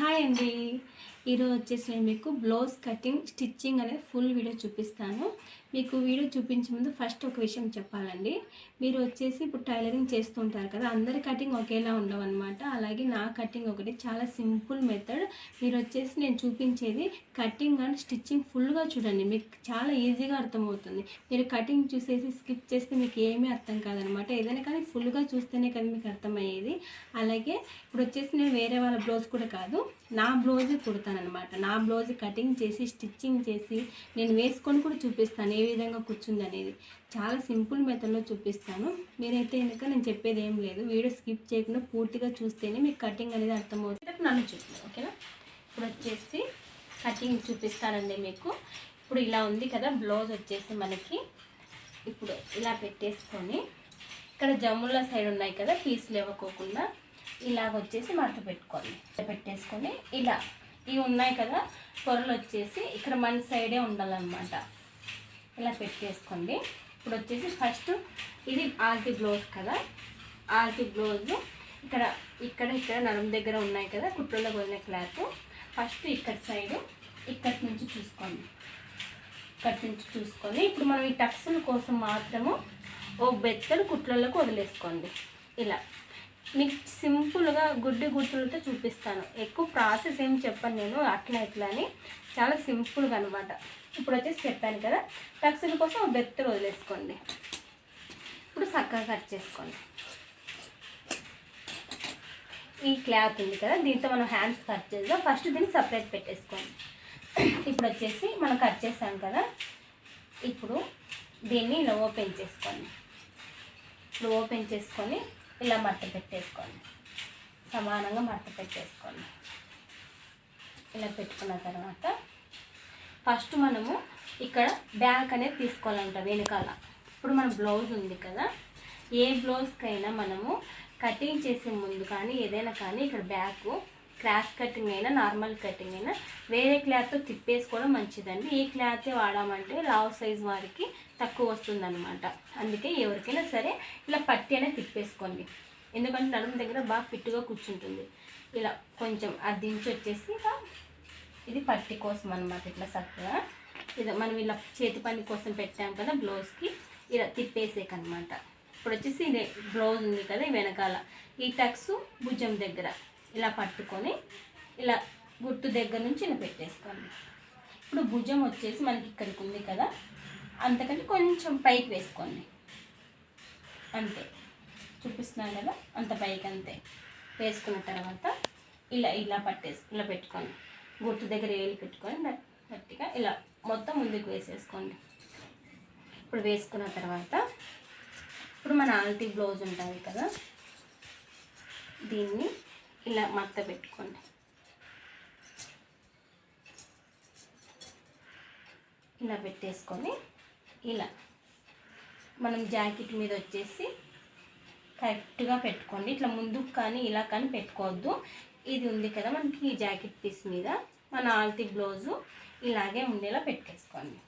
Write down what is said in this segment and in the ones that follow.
Hi అండి ఈరోజు వచ్చేసి నేను మీకు బ్లౌజ్ కటింగ్ స్టిచ్చింగ్ అనేది ఫుల్ వీడియో చూపిస్తాను. మీకు వీడియో చూపించే ముందు ఫస్ట్ ఒక విషయం చెప్పాలండి. మీరు వచ్చేసి ఇప్పుడు టైలరింగ్ చేస్తుంటారు కదా అందరి కటింగ్ ఒకేలా ఉండవు అనమాట అలాగే నా కటింగ్ ఒకటి చాలా సింపుల్ మెథడ్. మీరు వచ్చేసి నేను చూపించేది కటింగ్ అండ్ స్టిచ్చింగ్ ఫుల్గా చూడండి మీకు చాలా ఈజీగా అర్థమవుతుంది. మీరు కటింగ్ చూసేసి స్కిప్ చేస్తే మీకు ఏమీ అర్థం కాదనమాట ఏదైనా కానీ ఫుల్గా చూస్తేనే కదా మీకు అర్థమయ్యేది. అలాగే ఇప్పుడు వచ్చేసి నేను వేరే వాళ్ళ బ్లౌజ్ కూడా కాదు నా బ్లౌజ్ కుడతానమాట నా బ్లౌజ్ కటింగ్ చేసి స్టిచ్చింగ్ చేసి నేను వేసుకొని కూడా చూపిస్తాను ఏ విధంగా కూర్చుంది అనేది చాలా సింపుల్ మెథడ్లో చూపిస్తాను. మీరైతే కనుక నేను చెప్పేది ఏం లేదు. వీడియో స్కిప్ చేయకుండా పూర్తిగా చూస్తేనే మీకు కటింగ్ అనేది అర్థమవుతుంది. నన్ను చూపిస్తాను ఓకేనా? ఇప్పుడు వచ్చేసి కటింగ్ చూపిస్తానండి మీకు. ఇప్పుడు ఇలా ఉంది కదా బ్లౌజ్ వచ్చేసి మనకి ఇప్పుడు ఇలా పెట్టేసుకొని ఇక్కడ జమ్ముల సైడ్ ఉన్నాయి కదా పీసులు ఇవ్వకోకుండా ఇలాగ వచ్చేసి మడత పెట్టుకోండి పెట్టేసుకొని ఇలా ఇవి ఉన్నాయి కదా పొరలు వచ్చేసి ఇక్కడ మన సైడే ఉండాలన్నమాట. ఇలా పెట్టేసుకోండి. ఇప్పుడు వచ్చేసి ఫస్ట్ ఇది ఆల్టీ బ్లౌజ్ కదా. ఆల్టీ బ్లౌజ్. ఇక్కడ ఇక్కడ ఇక్కడ నరం దగ్గర ఉన్నాయి కదా కుట్రలో వదిలిన క్లాత్. ఫస్ట్ ఇక్కడ సైడ్ ఇక్కడి నుంచి చూసుకోండి. ఇక్కడి నుంచి చూసుకొని ఇప్పుడు మనం ఈ టక్స్ల కోసం మాత్రము ఓ బెత్తలు కుట్లలోకి వదిలేసుకోండి. ఇలా. మీకు సింపుల్గా గుడ్డి గుర్తులతో చూపిస్తాను. ఎక్కువ ప్రాసెస్ ఏం చెప్పాను నేను అట్లా ఇట్లా అని. చాలా సింపుల్గా అనమాట ఇప్పుడు వచ్చేసి చెప్పాను కదా టక్స్ల కోసం బెత్తలు వదిలేసుకోండి. ఇప్పుడు చక్కగా కట్ చేసుకోండి. ఈ క్లాత్ ఉంది కదా దీంతో మనం హ్యాండ్స్ కట్ చేద్దాం. ఫస్ట్ దీన్ని సపరేట్ పెట్టేసుకోండి. ఇప్పుడు వచ్చేసి మనం కట్ చేసాం కదా ఇప్పుడు దీన్ని ఇలా ఓపెన్ చేసుకోండి. ఇప్పుడు ఓపెన్ చేసుకొని ఇలా మడత పెట్టేసుకోండి. సమానంగా మడత పెట్టేసుకోండి. ఇలా పెట్టుకున్న తర్వాత ఫస్ట్ మనము ఇక్కడ బ్యాక్ అనేది తీసుకోవాలంట వెనకాల. ఇప్పుడు మన బ్లౌజ్ ఉంది కదా ఏ బ్లౌజ్కైనా మనము కటింగ్ చేసే ముందు కానీ ఏదైనా కానీ ఇక్కడ బ్యాక్ క్రాస్ కటింగ్ అయినా నార్మల్ కటింగ్ అయినా వేరే క్లాత్తో తిప్పేసుకోవడం మంచిదండి. ఈ క్లాతే వాడామంటే లావ్ సైజ్ వారికి తక్కువ వస్తుందన్నమాట. అందుకే ఎవరికైనా సరే ఇలా పట్టి అనేది తిప్పేసుకోండి. ఎందుకంటే నడుము దగ్గర బాగా ఫిట్గా కూర్చుంటుంది. ఇలా కొంచెం అది దించి వచ్చేసి ఇలా ఇది పట్టి కోసం అనమాట ఇట్లా చక్కగా. ఇది మనం ఇలా చేతి పని కోసం పెట్టాం కదా బ్లౌజ్కి ఇలా తిప్పేసేకనమాట ఇప్పుడు వచ్చేసి ఇది బ్లౌజ్ ఉంది కదా వెనకాల. ఈ టక్స్ భుజం దగ్గర. ఇలా పట్టుకొని ఇలా గుర్తు దగ్గర నుంచి ఇలా పెట్టేసుకోండి. ఇప్పుడు భుజం వచ్చేసి మనకి ఇక్కడికి ఉంది కదా అంతకంటే కొంచెం పైకి వేసుకోండి. అంతే. చూపిస్తున్నాను కదా అంత పైకి అంతే. వేసుకున్న తర్వాత ఇలా ఇలా పట్టేసి ఇలా పెట్టుకోండి. గుర్తు దగ్గర వేలు పెట్టుకొని గట్టిగా ఇలా మొత్తం ముందుకు వేసేసుకోండి. ఇప్పుడు వేసుకున్న తర్వాత ఇప్పుడు మన ఆల్టీ బ్లౌజ్ ఉంటుంది కదా దీన్ని ఇలా మత్త పెట్టుకోండి. ఇలా పెట్టేసుకొని ఇలా మనం జాకెట్ మీద వచ్చేసి కరెక్ట్గా పెట్టుకోండి. ఇట్లా ముందుకు కానీ ఇలా కానీ పెట్టుకోవద్దు. ఇది ఉంది కదా మనకి ఈ జాకెట్ పీస్ మీద. మన ఆల్తీ బ్లౌజు ఇలాగే ఉండేలా పెట్టేసుకోండి.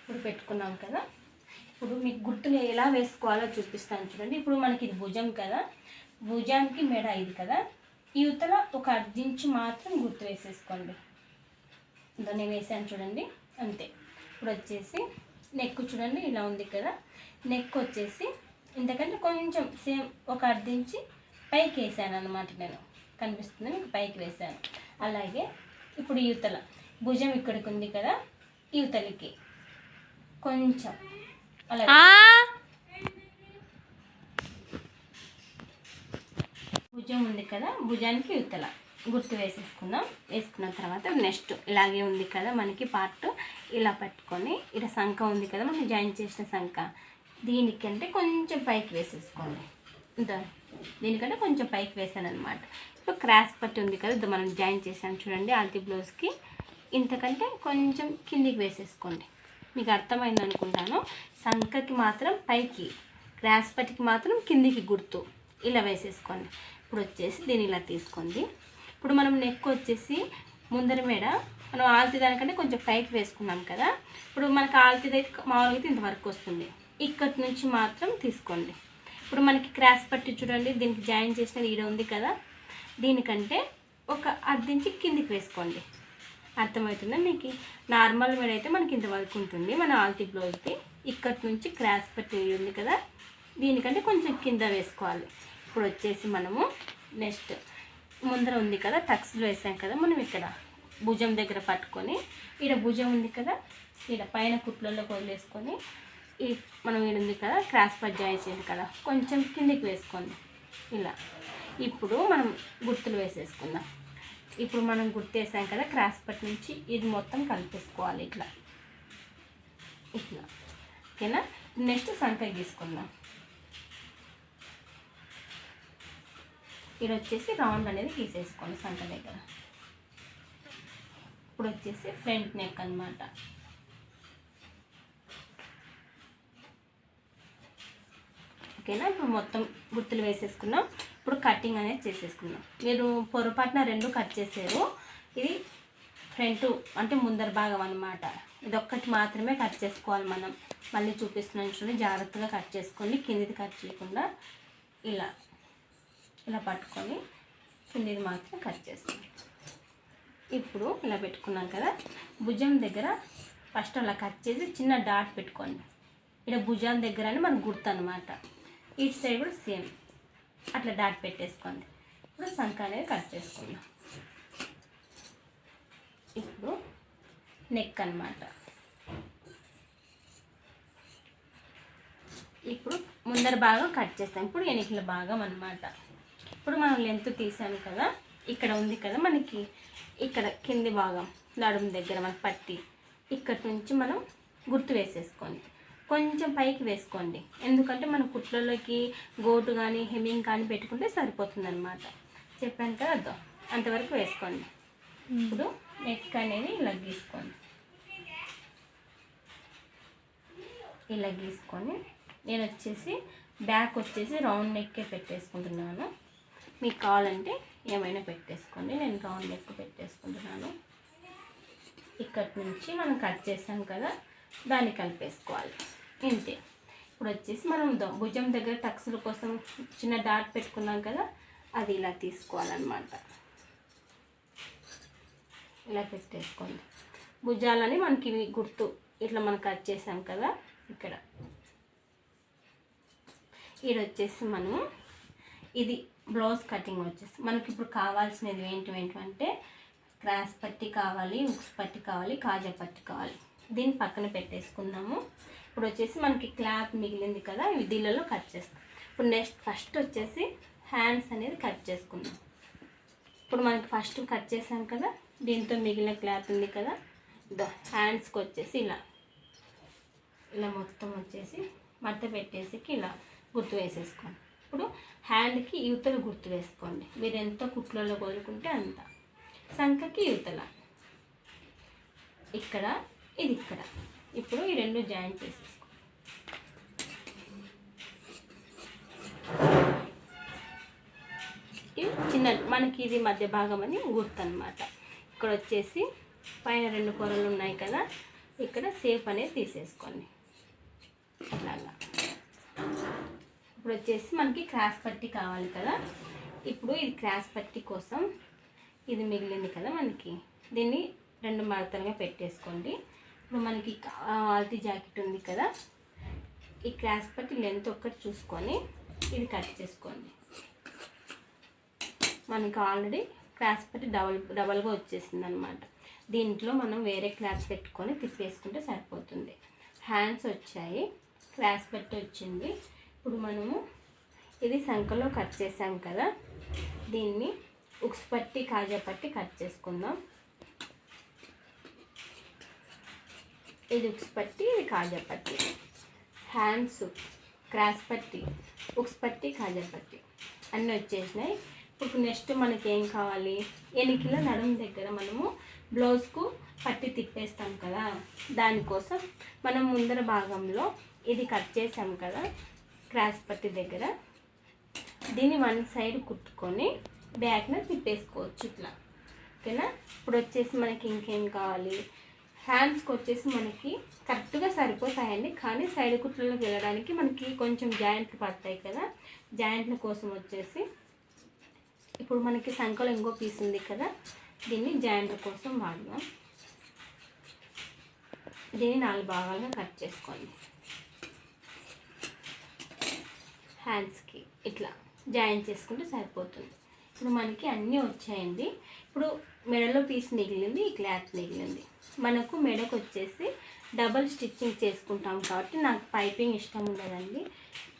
ఇప్పుడు పెట్టుకున్నాం కదా. ఇప్పుడు మీకు గుర్తులు ఎలా వేసుకోవాలో చూపిస్తాను చూడండి. ఇప్పుడు మనకి ఇది భుజం కదా. భుజానికి మెడ ఇది కదా? యువతల ఒక అర్ధించి మాత్రం గుర్తు వేసేసుకోండి. దాన్ని వేసాను చూడండి. అంతే. ఇప్పుడు వచ్చేసి నెక్ చూడండి ఇలా ఉంది కదా? నెక్ వచ్చేసి ఇంతకంటే కొంచెం సేమ్ ఒక అర్ధించి పైకి వేసాను అనమాట నేను. కనిపిస్తుంది? మీకు పైకి వేసాను అలాగే ఇప్పుడు యువతల భుజం ఇక్కడికి ఉంది కదా? యువతలకి కొంచెం. అలా భుజం ఉంది కదా భుజానికి యువతల గుర్తు వేసేసుకుందాం. వేసుకున్న తర్వాత నెక్స్ట్ ఇలాగే ఉంది కదా మనకి పార్ట్ ఇలా పట్టుకొని ఇలా సంఖ ఉంది కదా మనం జాయిన్ చేసిన సంఖ. దీనికంటే కొంచెం పైకి వేసేసుకోండి. ఇంత దీనికంటే కొంచెం పైకి వేసాను అనమాట ఇప్పుడు క్రాస్ పట్టి ఉంది కదా మనం జాయిన్ చేసాను చూడండి ఆల్తీ బ్లౌజ్కి. ఇంతకంటే కొంచెం కిందికి వేసేసుకోండి. మీకు అర్థమైంది అనుకుంటాను. సంఖకి మాత్రం పైకి క్రాస్ పట్టికి మాత్రం కిందికి గుర్తు. ఇలా వేసేసుకోండి. ఇప్పుడు వచ్చేసి దీన్ని ఇలా తీసుకోండి. ఇప్పుడు మనం నెక్ వచ్చేసి ముందర మేడ మనం ఆల్తీ దానికంటే కొంచెం టైట్ వేసుకున్నాం కదా. ఇప్పుడు మనకి ఆల్తీ దగ్గర మామూలుగా అయితే ఇంతవరకు వస్తుంది. ఇక్కడి నుంచి మాత్రం తీసుకోండి. ఇప్పుడు మనకి క్రాస్ పట్టి చూడండి దీనికి జాయిన్ చేసిన ఈడ ఉంది కదా. దీనికంటే ఒక అర్ధించి కిందికి వేసుకోండి. అర్థమవుతుందా మీకు? నార్మల్ మీద అయితే మనకి ఇంతవరకు ఉంటుంది. మన ఆల్తీ బ్లౌజ్ది ఇక్కడి నుంచి క్రాస్ పట్టి ఉంది కదా. దీనికంటే కొంచెం కింద వేసుకోవాలి. ఇప్పుడు వచ్చేసి మనము నెక్స్ట్ ముందర ఉంది కదా టక్స్లు వేసాం కదా మనం ఇక్కడ భుజం దగ్గర పట్టుకొని ఇక్కడ భుజం ఉంది కదా ఇక్కడ పైన కుట్లలో వదిలేసుకొని ఈ మనం ఈడ ఉంది కదా క్రాస్ పట్ జాయింట్ కదా కొంచెం కిందికి వేసుకోండి. ఇలా. ఇప్పుడు మనం గుర్తులు వేసేసుకుందాం. ఇప్పుడు మనం గుర్తేసాం కదా క్రాస్ పట్ నుంచి ఇది మొత్తం కలిపేసుకోవాలి ఇట్లా. ఇట్లా. ఓకేనా? నెక్స్ట్ సంకల్ తీసుకుందాం ఇక్కడ వచ్చేసి రౌండ్ అనేది తీసేసుకోండి సంట దగ్గర. ఇప్పుడు వచ్చేసి ఫ్రంట్ నెక్ అన్నమాట. ఓకేనా? ఇప్పుడు మొత్తం గుర్తులు వేసేసుకున్నాం. ఇప్పుడు కటింగ్ అనేది చేసేసుకున్నాం మీరు పొరపాటున రెండు కట్ చేసారు ఇది ఫ్రంట్ అంటే ముందర భాగం అన్నమాట. ఇది ఒక్కటి మాత్రమే కట్ చేసుకోవాలి మనం. మళ్ళీ చూపిస్తున్నాను చూడండి జాగ్రత్తగా కట్ చేసుకోండి. కిందిది కట్ చేయకుండా ఇలా. ఇలా పట్టుకొని కిందిది మాత్రం కట్ చేసుకోండి ఇప్పుడు ఇలా పెట్టుకున్నాం కదా భుజం దగ్గర ఫస్ట్ అలా కట్ చేసి చిన్న డాట్ పెట్టుకోండి. ఇక్కడ భుజాల దగ్గర అని మనకు గుర్తు అనమాట ఇటు సైడ్ కూడా సేమ్. అట్లా డాట్ పెట్టేసుకోండి. ఇప్పుడు సంఖ అనేది కట్ చేసుకుందాం. ఇప్పుడు నెక్ అనమాట ఇప్పుడు ముందర భాగం కట్ చేస్తాం. ఇప్పుడు ఎనికల భాగం అనమాట ఇప్పుడు మనం లెంత్ తీసాము కదా ఇక్కడ ఉంది కదా మనకి ఇక్కడ కింది భాగం నడుము దగ్గర మనకి పట్టి. ఇక్కడి నుంచి మనం గుర్తు వేసేసుకోండి. కొంచెం పైకి వేసుకోండి. ఎందుకంటే మన కుట్లలోకి గోటు కానీ హెమ్మింగ్ కానీ పెట్టుకుంటే సరిపోతుంది అనమాట చెప్పాను కదా అద్దాం అంతవరకు వేసుకోండి. ఇప్పుడు నెక్ అనేది ఇలా గీసుకోండి. ఇలా గీసుకొని నేను వచ్చేసి బ్యాక్ వచ్చేసి రౌండ్ నెక్కే పెట్టేసుకుంటున్నాను. మీకు కావాలంటే ఏమైనా పెట్టేసుకోండి. నేను రౌండ్ లెక్క పెట్టేసుకుంటున్నాను. ఇక్కడి నుంచి మనం కట్ చేసాం కదా దాన్ని కలిపేసుకోవాలి. ఇంతే. ఇప్పుడు వచ్చేసి మనం భుజం దగ్గర టక్స్ల కోసం చిన్న డాట్ పెట్టుకున్నాం కదా అది ఇలా తీసుకోవాలన్నమాట. ఇలా పెట్టేసుకోండి. భుజాలని మనకి గుర్తు ఇట్లా మనం కట్ చేసాం కదా ఇక్కడ. ఇది వచ్చేసి మనం ఇది బ్లౌజ్ కటింగ్ వచ్చేసి మనకి ఇప్పుడు కావాల్సినది ఏంటి ఏంటంటే క్రాస్ పట్టి కావాలి ఉక్స్ పట్టి కావాలి కాజా పట్టి కావాలి. దీన్ని పక్కన పెట్టేసుకుందాము. ఇప్పుడు వచ్చేసి మనకి క్లాత్ మిగిలింది కదా ఇవి దీనిలో కట్ చేస్తాం. ఇప్పుడు నెక్స్ట్ ఫస్ట్ వచ్చేసి హ్యాండ్స్ అనేది కట్ చేసుకుందాం. ఇప్పుడు మనకి ఫస్ట్ కట్ చేసాం కదా దీంతో మిగిలిన క్లాత్ ఉంది కదా హ్యాండ్స్కి వచ్చేసి ఇలా. ఇలా మొత్తం వచ్చేసి మట్ట పెట్టేసి ఇలా గుర్తు వేసేసుకోండి. ఇప్పుడు హ్యాండ్కి యువతల గుర్తు వేసుకోండి. మీరు ఎంత కుట్లలో కోరుకుంటే అంత. సంఖకి యువతల ఇక్కడ ఇది ఇక్కడ. ఇప్పుడు ఈ రెండు జాయింట్ చేసేసుకోండి ఇవి చిన్న మనకి ఇది మధ్య భాగం అని గుర్తు అనమాట ఇక్కడ వచ్చేసి పైన రెండు పొరలు ఉన్నాయి కదా. ఇక్కడ సేఫ్ అనేది తీసేసుకోండి. అలాగా ఇప్పుడు వచ్చేసి మనకి క్రాస్ పట్టి కావాలి కదా. ఇప్పుడు ఇది క్రాస్ పట్టి కోసం ఇది మిగిలింది కదా మనకి. దీన్ని రెండు మడతలుగా పెట్టేసుకోండి. ఇప్పుడు మనకి ఆల్తీ జాకెట్ ఉంది కదా. ఈ క్రాస్ పట్టి లెంత్ ఒక్కటి చూసుకొని ఇది కట్ చేసుకోండి. మనకి ఆల్రెడీ క్రాస్ పట్టి డబల్ డబల్గా వచ్చేసింది అనమాట దీంట్లో మనం వేరే క్లాత్ పెట్టుకొని తిప్పేసుకుంటే సరిపోతుంది. హ్యాండ్స్ వచ్చాయి. క్రాస్ పట్టి వచ్చింది. ఇప్పుడు మనము ఇది సంఖలో కట్ చేసాం కదా దీన్ని ఉక్స్ పట్టి కాజా పట్టి కట్ చేసుకుందాం. ఇది ఉక్స్ పట్టి ఇది కాజా పట్టి. హ్యాండ్స్ క్రాస్ పట్టి ఉక్స్ పట్టి కాజా పట్టి. అన్నీ వచ్చేసినాయి. ఇప్పుడు నెక్స్ట్ మనకి ఏం కావాలి? ఎనికిల నడుము దగ్గర మనము బ్లౌజ్కు పట్టి తిప్పేస్తాం కదా దానికోసం మనం ముందర భాగంలో ఇది కట్ చేసాం కదా క్రాస్ పట్టి దగ్గర దీన్ని వన్ సైడ్ కుట్టుకొని బ్యాక్న తిప్పేసుకోవచ్చు ఇట్లా. ఓకేనా? ఇప్పుడు వచ్చేసి మనకి ఇంకేం కావాలి? హ్యాండ్స్కి వచ్చేసి మనకి కరెక్ట్గా సరిపోతాయండి. కానీ సైడ్ కుట్లలోకి వెళ్ళడానికి మనకి కొంచెం జాయింట్లు పడతాయి కదా. జాయింట్ల కోసం వచ్చేసి ఇప్పుడు మనకి సంఖలో ఇంకో పీస్ ఉంది కదా. దీన్ని జాయింట్ల కోసం వాడదాం. దీన్ని నాలుగు భాగాలుగా కట్ చేసుకోండి. హ్యాండ్స్కి ఇట్లా జాయిన్ చేసుకుంటే సరిపోతుంది. ఇప్పుడు మనకి అన్నీ వచ్చాయండి. ఇప్పుడు మెడలో పీస్ మిగిలింది ఈ క్లాత్ మిగిలింది. మనకు మెడకు వచ్చేసి డబల్ స్టిచ్చింగ్ చేసుకుంటాం కాబట్టి నాకు పైపింగ్ ఇష్టం ఉండదండి.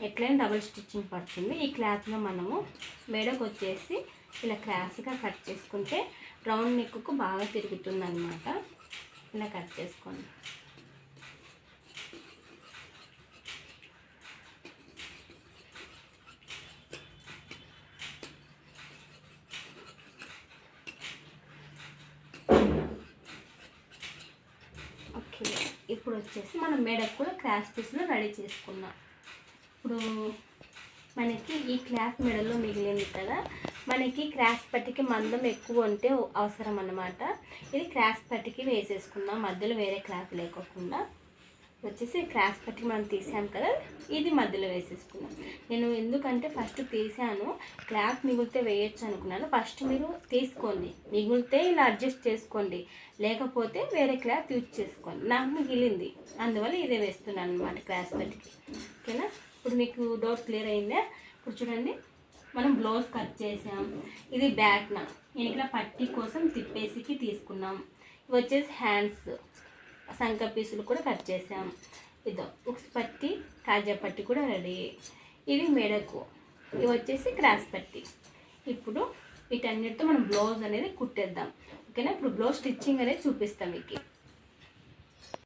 ఎట్లయినా డబల్ స్టిచ్చింగ్ పడుతుంది. ఈ క్లాత్లో మనము మెడకు వచ్చేసి ఇలా క్రాస్గా కట్ చేసుకుంటే రౌండ్ నెక్కు బాగా తిరుగుతుంది అనమాట ఇలా కట్ చేసుకోండి ఓకే ఇప్పుడు వచ్చేసి మనం మెడకు కూడా క్రాస్ పీస్లో రెడీ చేసుకున్నాం ఇప్పుడు మనకి ఈ క్లాత్ మెడలో మిగిలింది కదా మనకి క్రాస్ పట్టికి మందం ఎక్కువ ఉంటే అవసరం అన్నమాట ఇది క్రాస్ పట్టికి వేసేసుకుందాం మధ్యలో వేరే క్లాత్ లేకోకుండా. వచ్చేసి క్రాస్ పట్టి మనం తీసాం కదా ఇది మధ్యలో వేసేసుకున్నాం నేను ఎందుకంటే ఫస్ట్ తీసాను క్లాత్ మిగిలితే వేయొచ్చు అనుకున్నాను. ఫస్ట్ మీరు తీసుకోండి మిగిలితే ఇలా అడ్జస్ట్ చేసుకోండి. లేకపోతే వేరే క్లాత్ యూజ్ చేసుకోండి. నాకు మిగిలింది అందువల్ల ఇదే వేస్తున్నాను అనమాట క్రాస్ పట్టికి ఓకేనా? ఇప్పుడు మీకు డౌట్ క్లియర్ అయిందా? ఇప్పుడు చూడండి మనం బ్లౌజ్ కట్ చేసాం. ఇది బ్యాక్ నేను ఇక్కడ పట్టీ కోసం తిప్పేసికి తీసుకున్నాం. ఇవి వచ్చేసి హ్యాండ్స్. సంఖ పీసులు కూడా కట్ చేసాం. ఇదో ఉక్స్ పట్టి కాజా పట్టి కూడా రెడీ. ఇవి మెడకు. ఇవి వచ్చేసి క్రాస్ పట్టి. ఇప్పుడు వీటన్నిటితో మనం బ్లౌజ్ అనేది కుట్టేద్దాం. ఓకేనా? ఇప్పుడు బ్లౌజ్ స్టిచ్చింగ్ అనేది చూపిస్తాం మీకు.